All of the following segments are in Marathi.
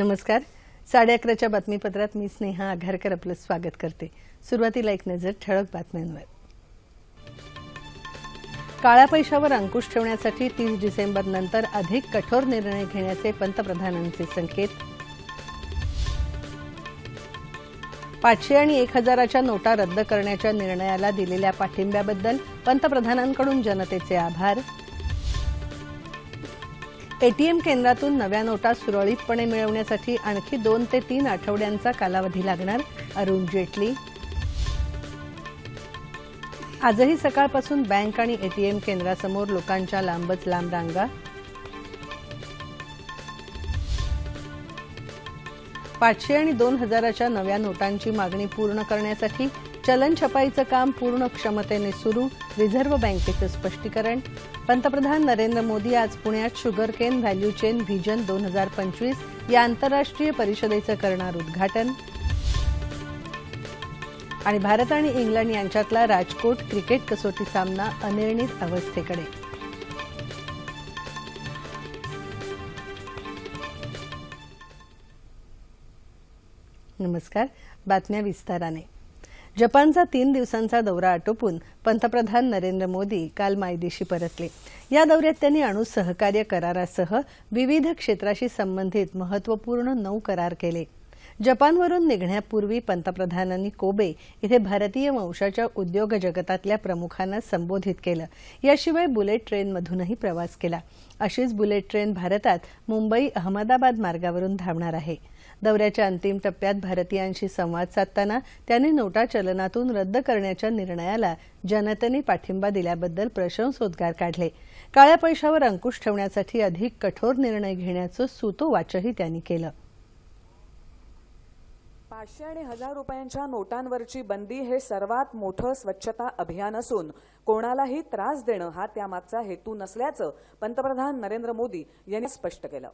नमस्कार. साडे अकराच्या बातमीपत्रात मी स्नेहा आघारकर आपलं स्वागत करते. सुरुवातीला एक नजर ठळक बातम्यांवर. काळ्या पैशावर अंकुश ठेवण्यासाठी तीस डिसेंबर नंतर अधिक कठोर निर्णय घेण्याचे पंतप्रधानांचे संकेत. पाचशे आणि एक हजाराच्या नोटा रद्द करण्याच्या निर्णयाला दिलेल्या पाठिंब्याबद्दल पंतप्रधानांकडून जनतेचे आभार. एटीएम केंद्रातून नव्या नोटा सुरळीतपणे मिळवण्यासाठी आणखी दोन ते तीन आठवड्यांचा कालावधी लागणार. अरुण जेटली. आजही सकाळपासून बँक आणि एटीएम केंद्रासमोर लोकांच्या लांबच लांब रांगा. पाचशे आणि दोन हजाराच्या नव्या नोटांची मागणी पूर्ण करण्यासाठी चलन छपाईचं काम पूर्ण क्षमतेने सुरू रिझर्व्ह बँकेचं स्पष्टीकरण. पंतप्रधान नरेंद्र मोदी आज पुण्यात sugar cane value chain vision दोन हजार पंचवीस या आंतरराष्ट्रीय परिषदेचं करणार उद्घाटन. आणि भारत आणि इंग्लंड यांच्यातला राजकोट क्रिकेट कसोटी सामना अनिर्णित अवस्थेकडे. नमस्कार. बातम्या विस्ताराने. जपानचा तीन दिवसांचा दौरा आटोपून पंतप्रधान नरेंद्र मोदी काल मायदेशी परतले. या दौऱ्यात त्यांनी अणुसहकार्य करारासह विविध क्षेत्राशी संबंधित महत्त्वपूर्ण नऊ करार केले. जपानवरून निघण्यापूर्वी पंतप्रधानांनी कोबे इथे भारतीय वंशाच्या उद्योग जगतातल्या प्रमुखांना संबोधित केलं. याशिवाय बुलेट ट्रेनमधूनही प्रवास केला. अशीच बुलेट ट्रेन भारतात मुंबई अहमदाबाद मार्गावरून धावणार आहे. दौऱ्याच्या अंतिम टप्प्यात भारतीयांशी संवाद साधताना त्यांनी नोटा चलनातून रद्द करण्याच्या निर्णयाला जनतेने पाठिंबा दिल्याबद्दल प्रशंसोद्गार काढले. काळ्या पैशावर अंकुश ठेवण्यासाठी अधिक कठोर निर्णय घेण्याचं सुतोवाचही त्यांनी केलं. पाचशे आणि हजार रुपयांच्या नोटांवरची बंदी हे सर्वात मोठं स्वच्छता अभियान असून कोणालाही त्रास देणं हा त्यामागचा हेतू नसल्याचं पंतप्रधान नरेंद्र मोदी यांनी स्पष्ट केलं.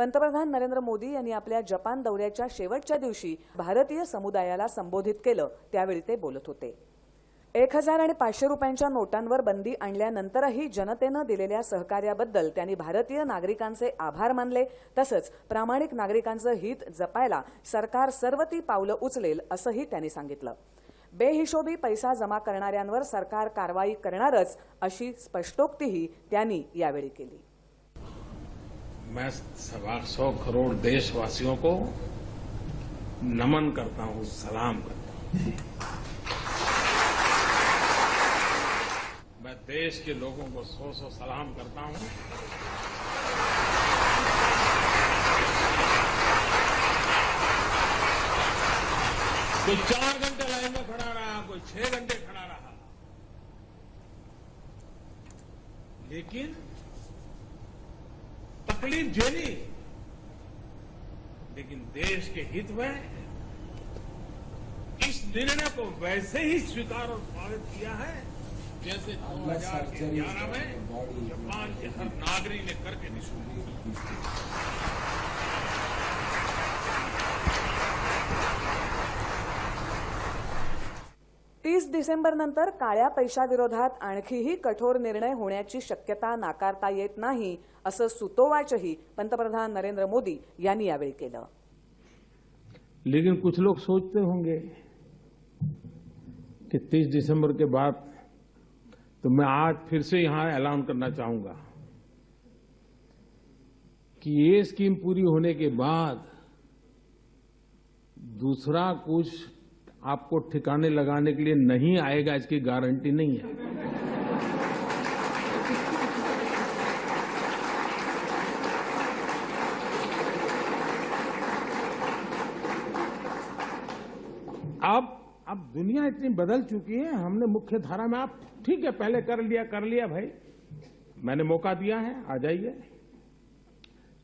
पंतप्रधान नरेंद्र मोदी यांनी आपल्या जपान दौऱ्याच्या शेवटच्या दिवशी भारतीय समुदायाला संबोधित केलं. त्यावेळी ते बोलत होते. एक हजार आणि पाचशे रुपयांच्या नोटांवर बंदी आणल्यानंतरही जनतेनं दिलेल्या सहकार्याबद्दल त्यांनी भारतीय नागरिकांचे आभार मानले. तसंच प्रामाणिक नागरिकांचं हित जपायला सरकार सर्व ती पावलं उचलेल असंही त्यांनी सांगितलं. बेहिशोबी पैसा जमा करणाऱ्यांवर सरकार कारवाई करणारच अशी स्पष्टोक्तीही त्यांनी यावेळी केली. मैं सवा सौ करोड़ देशवासियों को नमन करता हूँ सलाम करता हूँ। मैं देश के लोगों को सौ सौ सलाम करता हूँ। कोई चार घंटे लाइन में खड़ा रहा कोई छह घंटे खड़ा रहा। लेकिन तकलीफ़ झेली लेकिन देश के हित में इस निर्णय को वैसे ही स्वीकार और स्वागत किया है जैसे 2011 में जापान के हर नागरिक ने करके दिखाया डिसेंबरनंतर काळ्या पैशाविरोधात आणखीही कठोर निर्णय होण्याची शक्यता नाकारता येत नाही, असं सुतोवाचही पंतप्रधान नरेंद्र मोदी यांनी यावेळी केलं. लेकिन कुछ लोग सोचते होंगे कि 30 दिसंबर के बाद तो मैं आज फिर से यहाँ ऐलान करना चाहूँगा कि ये स्कीम पूरी होने के बाद दूसरा कुछ आपको ठिकाने लगाने के लिए नहीं आएगा, इसकी गारंटी नहीं है। अब अब दुनिया इतनी बदल चुकी है, हमने मुख्य धारा में आप ठीक है, पहले कर लिया कर लिया भाई। मैंने मौका दिया है, आ जाइए।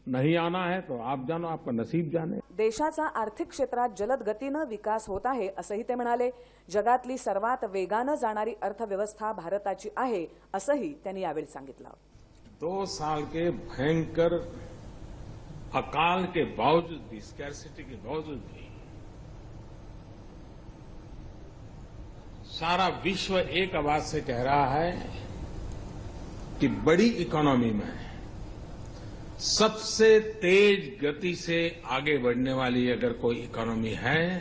नहीं आना है तो आप जानो आपका नसीब जाने। देशाचा आर्थिक क्षेत्रात जलद गतीनं विकास होत आहे असंही ते म्हणाले. जगातली सर्वात वेगानं जाणारी अर्थव्यवस्था भारताची आहे असंही त्यांनी यावेळी सांगितलं. दो साल के भयंकर अकाल के बावजूद भी स्कैरसिटी के बावजूद भी सारा विश्व एक आवाज से कह रहा है कि बड़ी इकोनॉमी में सबसे तेज गति से आगे बढ़ने वाली अगर कोई इकोनॉमी है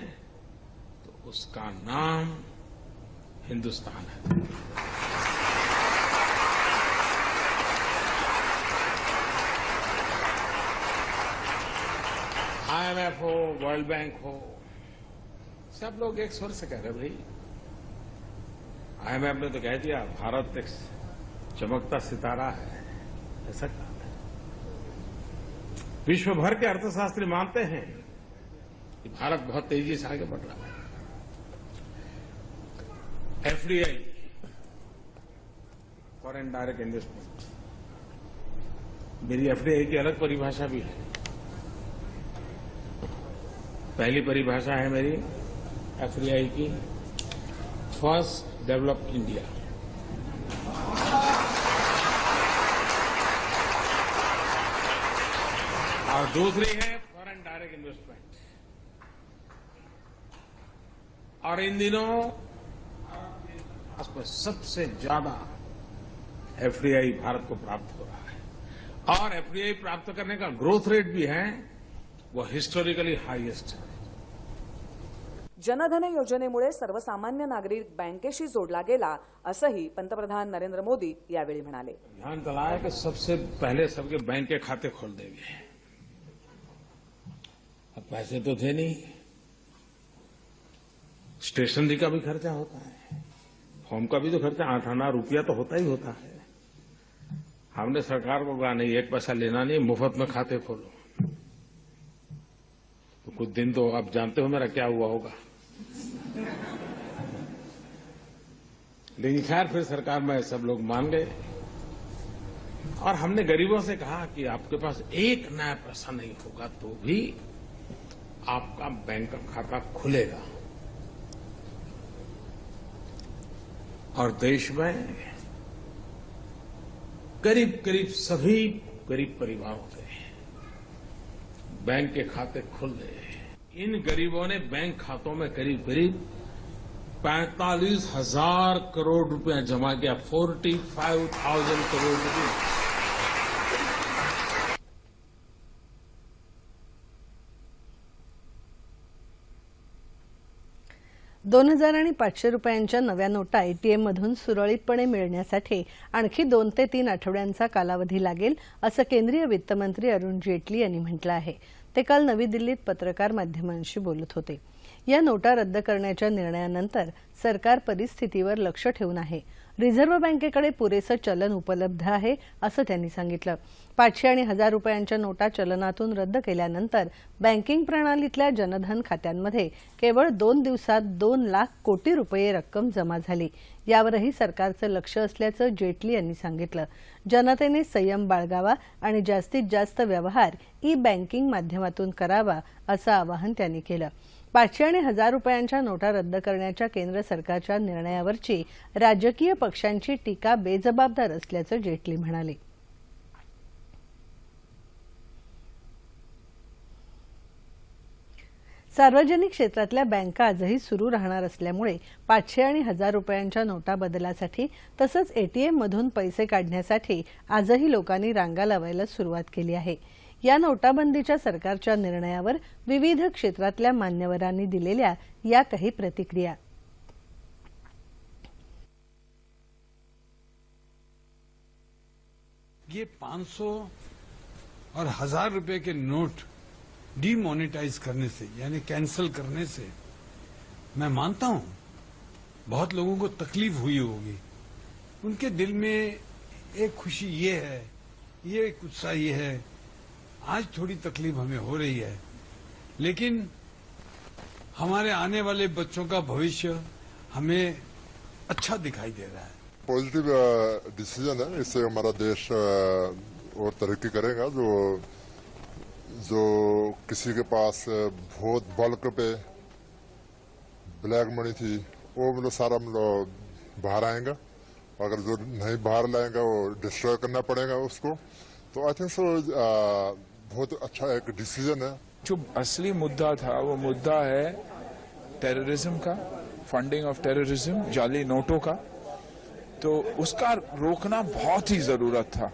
तो उसका नाम हिंदुस्तान है। आईएमएफ हो वर्ल्ड बैंक हो, सब लोग एक स्वर से कह रहे भाई आईएमएफ ने तो कह दिया, भारत एक चमकता सितारा है। ऐसा कहा है विश्व भर के अर्थशास्त्री मानते हैं कि भारत बहुत तेज़ी से आगे बढ़ रहा है। एफडीआई फॉरेन डायरेक्ट इन्वेस्टमेंट मेरी एफडीआई की अलग परिभाषा भी है। पहली परिभाषा है मेरी एफडीआई की फ़र्स्ट डेवलप इंडिया और दूसरी है फॉरेन डायरेक्ट इन्वेस्टमेंट और इन दिनों उसमें सबसे ज़्यादा एफडीआई भारत को प्राप्त हो रहा है। और एफडीआई प्राप्त करने का ग्रोथ रेट भी है वो हिस्टोरिकली हाईएस्ट है। जनधन योजनेमुळे सर्वसामान्य नागरिक बँकेशी जोडला गेला असंही पंतप्रधान नरेंद्र मोदी यावेळी म्हणाले. ध्यान दिलाया कि सबसे पहले सबके बैंक के खाते खोल देंगे। अब पैसे तो थे नहीं। स्टेशनरी का भी खर्चा होता है। फॉर्म का भी तो खर्चा, आठ आना रुपया तो होता ही होता है। हमने सरकार को कहा, नहीं, एक पैसा लेना नहीं, मुफ़्त में खाते खोलो। तो कुछ दिन तो आप जानते हो मेरा क्या हुआ होगा। लेकिन खैर, फिर सरकार में सब लोग मान गए। और हमने गरीबों से कहा कि आपके पास एक नया पैसा नहीं होगा तो भी आपका बैंक खाता खुलेगा। और देश में करीब करीब सभी गरीब परिवारों के बैंक के खाते खुल गए इन गरीबों ने बैंक खातों में करीब करीब पैंतालीस हज़ार करोड़ रुपया जमा किया। फोर्टी फाइव थाउज़ेंड करोड़ रुपये। दोन हजार आणि पाचशे रुपयांच्या नव्या नोटा एटीएममधून सुरळीतपणे मिळण्यासाठी आणखी दोन ते तीन आठवड्यांचा कालावधी लागेल असं केंद्रीय वित्तमंत्री अरुण जेटली यांनी म्हटलं आहे. ते काल नवी दिल्लीत पत्रकार माध्यमांशी बोलत होते. या नोटा रद्द करण्याच्या निर्णयानंतर सरकार परिस्थितीवर लक्ष ठेवून आहे. रिझर्व्ह बँकेकडे पुरेसं चलन उपलब्ध आहे असं त्यांनी सांगितलं. पाचशे आणि हजार रुपयांच्या नोटा चलनातून रद्द केल्यानंतर बँकिंग प्रणालीतल्या जनधन खात्यांमध्ये केवळ दोन दिवसात दोन लाख कोटी रुपये रक्कम जमा झाली. यावरही सरकारचं लक्ष असल्याचं जेटली यांनी सांगितलं. जनतेने संयम बाळगावा आणि जास्तीत जास्त व्यवहार ई बँकिंग माध्यमातून करावा असं आवाहन त्यांनी केलं. पाचशे आणि हजार रुपयांच्या नोटा रद्द करण्याच्या केंद्र सरकारच्या निर्णयावरची राजकीय पक्षांची टीका बेजबाबदार असल्याचं जेटली म्हणाले. सार्वजनिक क्षेत्रातल्या बँका आजही सुरू राहणार असल्यामुळे पाचशे आणि हजार रुपयांच्या नोटा बदलासाठी तसंच एटीएममधून पैसे काढण्यासाठी आजही लोकांनी रांगा लावायला सुरुवात केली आहे. या नोटाबंदीच्या सरकारच्या निर्णयावर विविध क्षेत्रातल्या मान्यवरांनी दिलेल्या या काही प्रतिक्रिया. ये 500 और हज़ार रुपए के नोट डीमोनेटाइज करने से, यानी कैंसिल करने से, मैं मानता हूँ, बहुत लोगों को तकलीफ़ हुई होगी। उनके दिल में एक खुशी ये है, ये एक उत्साह ये है आज थोड़ी तकलीफ़ हमें हो रही है, लेकिन हमारे आने वाले बच्चों का भविष्य हमें अच्छा दिखाई दे रहा है। पॉजिटिव डिसीज़न है, इससे हमारा देश और तरक्की करेगा, जो जो किसी के पास बहुत बल्क पे ब्लैक मनी थी, वो मतलब सारा मतलब बाहर आएगा। अगर जो नहीं बाहर लाएगा, वो डिस्ट्रॉय करना पड़ेगा उसको। तो आई थिंक सो बहुत अच्छा एक डिसीज़न है। जो असली मुद्दा था वो मुद्दा है टेररिज्म का फंडिंग ऑफ़ टेररिज्म जाली नोटों का। तो उसका रोकना बहुत ही ज़रूरत था।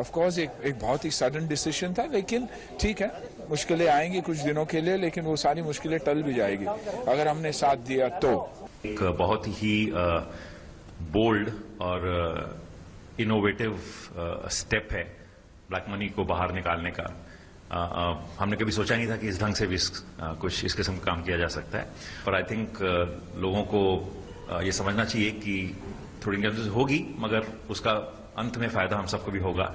ऑफ़ कोर्स एक एक बहुत ही सडन डिसीज़न था लेकिन ठीक है मुश्किलें आएँगी कुछ दिनों के लिए लेकिन वो सारी मुश्किलें टल भी जाएगी। अगर हमने साथ दिया तो। एक बहुत ही बोल्ड और इनोवेटिव स्टेप है ब्लैक मनी को बाहर निकालने का। अ, हमने कभी सोचा नहीं था कि इस ढंग से भी इस, अ, कुछ इस किस्म का काम किया जा सकता है। पर आई थिंक लोगों को अ, ये समझना चाहिए कि थोड़ी इंडिया होगी मगर उसका अंत में फ़ायदा हम सबको भी होगा।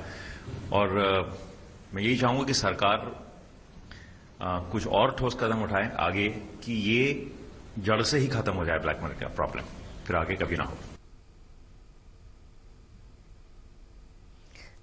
और अ, मैं यही चाहूँगा कि सरकार अ, कुछ और ठोस कदम उठाए आगे कि ये जड़ से ही खत्म हो जाए ब्लैक मनी का प्रॉब्लम फिर आगे कभी ना हो।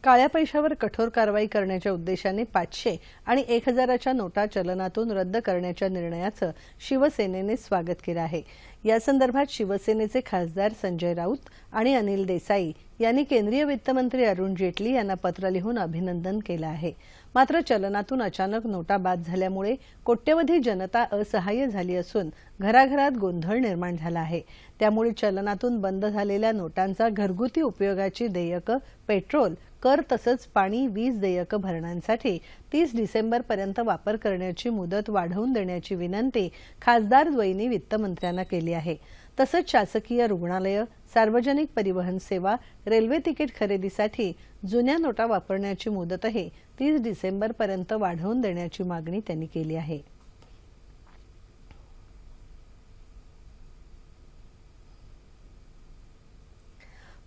काळ्या पैशावर कठोर कारवाई करण्याच्या उद्देशाने पाचशे आणि एक हजाराच्या नोटा चलनातून रद्द करण्याच्या निर्णयाचं शिवसेनेने स्वागत केलं आहे. या संदर्भात शिवसेनेचे खासदार संजय राऊत आणि अनिल देसाई यांनी केंद्रीय वित्तमंत्री अरुण जेटली यांना पत्र लिहून अभिनंदन केलं आहे. मात्र चलनातून अचानक नोटा बाद झाल्यामुळे कोट्यवधी जनता असहाय्य झाली असून घराघरात गोंधळ निर्माण झाला आहे. त्यामुळे चलनातून बंद झालेल्या नोटांचा घरगुती उपयोगाची देयकं पेट्रोल कर तसंच पाणी वीज देयक भरण्यासाठी तीस डिसेंबरपर्यंत वापर करण्याची मुदत वाढवून देण्याची विनंती खासदार द्वैनी वित्तमंत्र्यांना केली आहे. तसंच शासकीय रुग्णालयं सार्वजनिक परिवहन सेवा रेल्वे तिकीट खरेदीसाठी जुन्या नोटा वापरण्याची मुदतही तीस डिसेंबरपर्यंत वाढवून देण्याची मागणी त्यांनी केली आहे.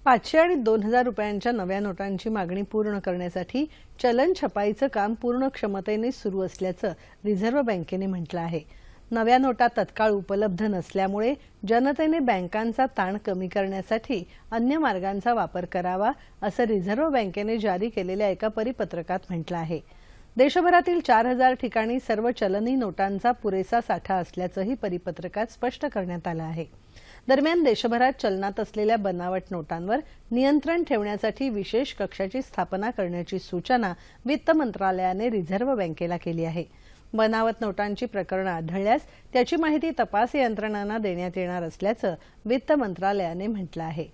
पाचशे आणि दोन हजार रुपयांच्या नव्या नोटांची मागणी पूर्ण करण्यासाठी चलन छपाईचं काम पूर्ण क्षमतेने सुरू असल्याचं रिझर्व्ह बँकेने म्हटलं आहे. नव्या नोटा तत्काळ उपलब्ध नसल्यामुळे जनतेने बँकांचा ताण कमी करण्यासाठी अन्य मार्गांचा वापर करावा असं रिझर्व्ह बँकेने जारी केलेल्या एका परिपत्रकात म्हटलं आहे. देशभरातील चार हजार ठिकाणी सर्व चलनी नोटांचा पुरेसा साठा असल्याचंही परिपत्रकात स्पष्ट करण्यात आलं आहे. दरम्यान देशभरात चलनात असलेल्या बनावट नोटांवर नियंत्रण ठेवण्यासाठी विशेष कक्षाची स्थापना करण्याची सूचना वित्त मंत्रालयाने रिझर्व्ह बँकेला केली आहे. बनावट नोटांची प्रकरणं आढळल्यास त्याची माहिती तपास यंत्रणांना देण्यात येणार असल्याचं वित्त मंत्रालयाने म्हटलं आहे.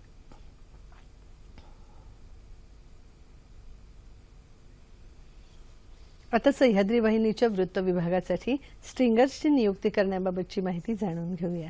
आता सह्याद्री वाहिनीच्या वृत्त विभागासाठी स्ट्रिंगर्सची नियुक्ती करण्याबाबतची माहिती जाणून घेऊया.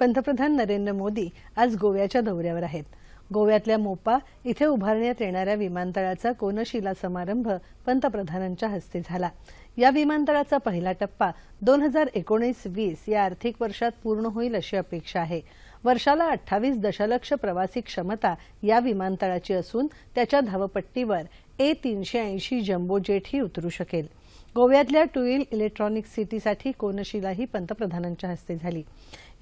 पंतप्रधान नरेंद्र मोदी आज गोव्याच्या दौऱ्यावर आहेत. गोव्यातल्या मोपा इथे उभारण्यात येणाऱ्या विमानतळाचा कोनशिला समारंभ पंतप्रधानांच्या हस्ते झाला. या विमानतळाचा पहिला टप्पा दोन हजार एकोणीस वीस या आर्थिक वर्षात पूर्ण होईल अशी अपेक्षा आहे. वर्षाला अठ्ठावीस दशलक्ष प्रवासी क्षमता या विमानतळाची असून त्याच्या धावपट्टीवर ए तीनशे ऐंशी जम्बो जेटही उतरू शकेल. गोव्यातल्या टुईल इलेक्ट्रॉनिक सिटीसाठी कोनशिलाही पंतप्रधानांच्या हस्ते झाली.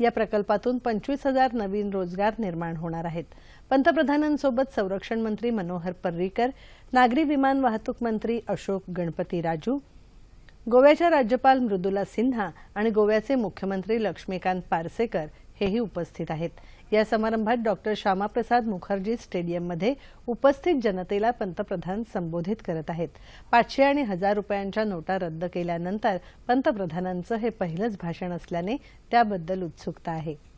या प्रकल्पातून पंचवीस हजार नवीन रोजगार निर्माण होणार आहेत. पंतप्रधानांसोबत संरक्षण मंत्री मनोहर पर्रीकर नागरी विमान वाहतूक मंत्री अशोक गणपती राजू गोव्याच्या राज्यपाल मृदुला सिन्हा आणि गोव्याचे मुख्यमंत्री लक्ष्मीकांत पारसेकर हेही उपस्थित आहेत. या समारंभात डॉक्टर श्यामाप्रसाद मुखर्जी स्टेडियममध्ये उपस्थित जनतेला पंतप्रधान संबोधित करत आहेत. पाचशे आणि हजार रुपयांच्या नोटा रद्द केल्यानंतर पंतप्रधानांचं हे पहिलंच भाषण असल्याने त्याबद्दल उत्सुकता आहे.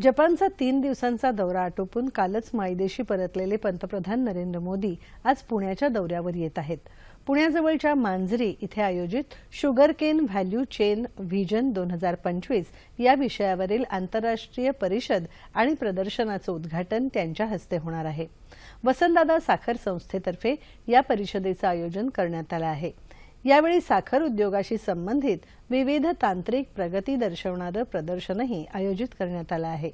जपानचा तीन दिवसांचा दौरा आटोपून कालच मायदेशी परतलेले पंतप्रधान नरेंद्र मोदी आज पुण्याच्या दौऱ्यावर येत आहेत. पुण्याजवळच्या मांजरी इथे आयोजित sugar cane value chain vision दोन हजार पंचवीस या विषयावरील आंतरराष्ट्रीय परिषद आणि प्रदर्शनाचं उद्घाटन त्यांच्या हस्ते होणार आहे. वसंतदादा साखर संस्थेतर्फे या परिषदेचं आयोजन करण्यात आलं आहे. यावेळी साखर उद्योगाशी संबंधित विविध तांत्रिक प्रगती दर्शवणारं प्रदर्शनही आयोजित करण्यात आलं आहे.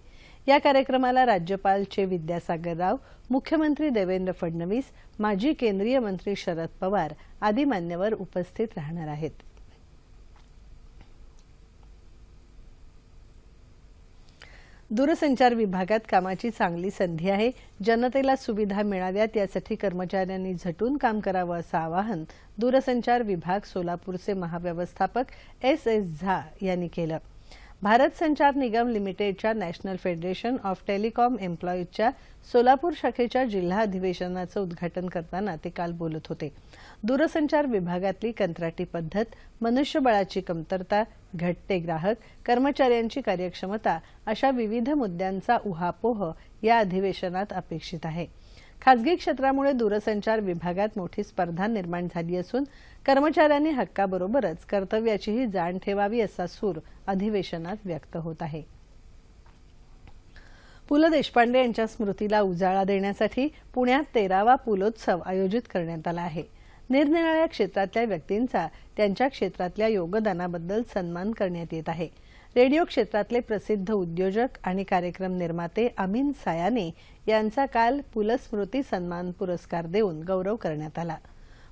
या कार्यक्रमाला राज्यपाल चे विद्यासागर राव मुख्यमंत्री देवेंद्र फडणवीस माजी केंद्रीय मंत्री शरद पवार आदी मान्यवर उपस्थित राहणार आहेत. दूरसंचार विभागात कामाची चांगली संधी आहे. जनतेला सुविधा मिळाव्यात यासाठी कर्मचाऱ्यांनी झटून काम करावं असं आवाहन दूरसंचार विभाग सोलापूरचे महाव्यवस्थापक एस एस झा यांनी केलं. भारत संचार निगम लिमिटेडच्या नॅशनल फेडरेशन ऑफ टेलिकॉम एम्प्लॉईजच्या सोलापूर शाखेच्या जिल्हा अधिवेशनाचं उद्घाटन करताना ते काल बोलत होते. दूरसंचार विभागातली कंत्राटी पद्धत मनुष्यबळाची कमतरता घटते ग्राहक कर्मचाऱ्यांची कार्यक्षमता अशा विविध मुद्द्यांचा उहापोह या अधिवेशनात अपेक्षित आहे. खासगी क्षेत्रामुळे दूरसंचार विभागात मोठी स्पर्धा निर्माण झाली असून कर्मचाऱ्यांनी हक्काबरोबरच कर्तव्याचीही जाण ठेवावी असा सूर अधिवेशनात व्यक्त होत आहे. पु ल देशपांडे यांच्या स्मृतीला उजाळा देण्यासाठी पुण्यात तेरावा पुलोत्सव आयोजित करण्यात आला आहे. निरनिराळ्या क्षेत्रातल्या व्यक्तींचा त्यांच्या क्षेत्रातल्या योगदानाबद्दल सन्मान करण्यात येत आहे. रेडिओ क्षेत्रातले प्रसिद्ध उद्योजक आणि कार्यक्रम निर्माते अमीन सायाने यांचा काल पुलस्मृती सन्मान पुरस्कार देऊन गौरव करण्यात आला.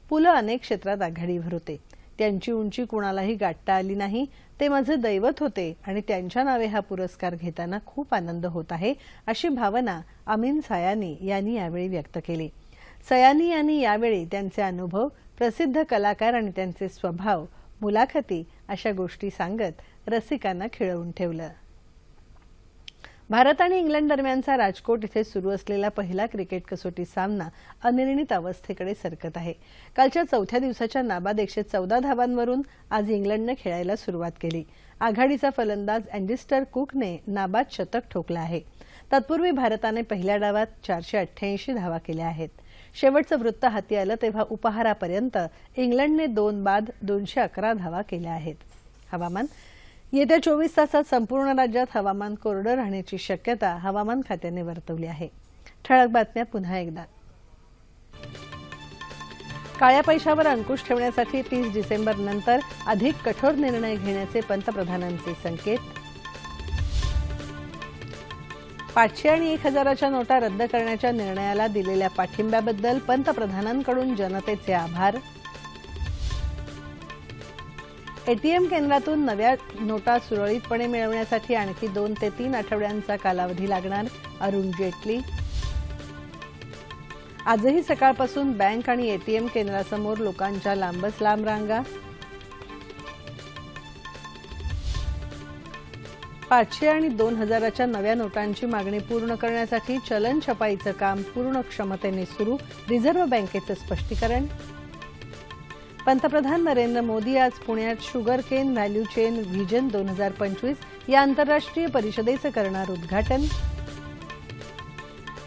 पुलं अनेक क्षेत्रात आघाडीवर होते. त्यांची उंची कुणालाही गाठता आली नाही. ते माझे दैवत होते आणि त्यांच्या नावे हा पुरस्कार घेताना खूप आनंद होत आहे अशी भावना अमीन सायानी यांनी यावेळी व्यक्त केली. सयानी यांनी यावेळी त्यांचे अनुभव प्रसिद्ध कलाकार आणि त्यांचे स्वभाव मुलाखती अशा गोष्टी सांगत रसिकांना खिळवून ठेवलं. भारत आणि इंग्लंड दरम्यानचा राजकोट इथे सुरू असलेला पहिला क्रिकेट कसोटी सामना अनिर्णित अवस्थेकडे सरकत आहे. कालच्या चौथ्या दिवसाच्या नाबाद एकशे चौदा धावांवरून आज इंग्लंडनं खेळायला सुरुवात केली. आघाडीचा फलंदाज अँडिस्टर कुकने नाबाद शतक ठोकलं आहे. तत्पूर्वी भारताने पहिल्या डावात चारशे अठ्ठ्याऐंशी धावा केल्या आहेत. शेवटचं वृत्त हाती आलं तेव्हा उपहारापर्यंत इंग्लंडने दोन बाद दोनशे अकरा धावा केल्या आहेत. हवामान येत्या चोवीस तासात संपूर्ण राज्यात हवामान कोरडं राहण्याची शक्यता हवामान खात्याने वर्तवली आहे. ठळक बातम्या पुन्हा एकदा. काळ्या पैशावर अंकुश ठेवण्यासाठी तीस डिसेंबर नंतर अधिक कठोर निर्णय घेण्याचे पंतप्रधानांचे संकेत. पाचशे आणि एक हजाराच्या नोटा रद्द करण्याच्या निर्णयाला दिलेल्या पाठिंब्याबद्दल पंतप्रधानांकडून जनतेचे आभार. एटीएम केंद्रातून नव्या नोटा सुरळीतपणे मिळवण्यासाठी आणखी दोन ते तीन आठवड्यांचा कालावधी लागणार. अरुण जेटली. आजही सकाळपासून बँक आणि एटीएम केंद्रासमोर लोकांच्या लांबच लांब रांगा. पाचशे आणि दोन हजाराच्या नव्या नोटांची मागणी पूर्ण करण्यासाठी चलन छपाईचं काम पूर्ण क्षमतेने सुरू. रिझर्व्ह बँकेचं स्पष्टीकरण. पंतप्रधान नरेंद्र मोदी आज पुण्यात sugar cane value chain vision दोन हजार पंचवीस या आंतरराष्ट्रीय परिषदेचं करणार उद्घाटन.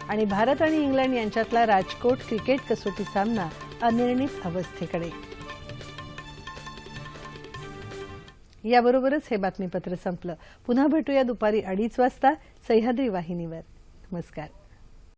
आणि भारत आणि इंग्लंड यांच्यातला राजकोट क्रिकेट कसोटी सामना अनिर्णित अवस्थेकडे. याबरोबरच हे बातमीपत्र संपलं. पुन्हा भेटूया दुपारी अडीच वाजता सह्याद्री वाहिनीवर. नमस्कार.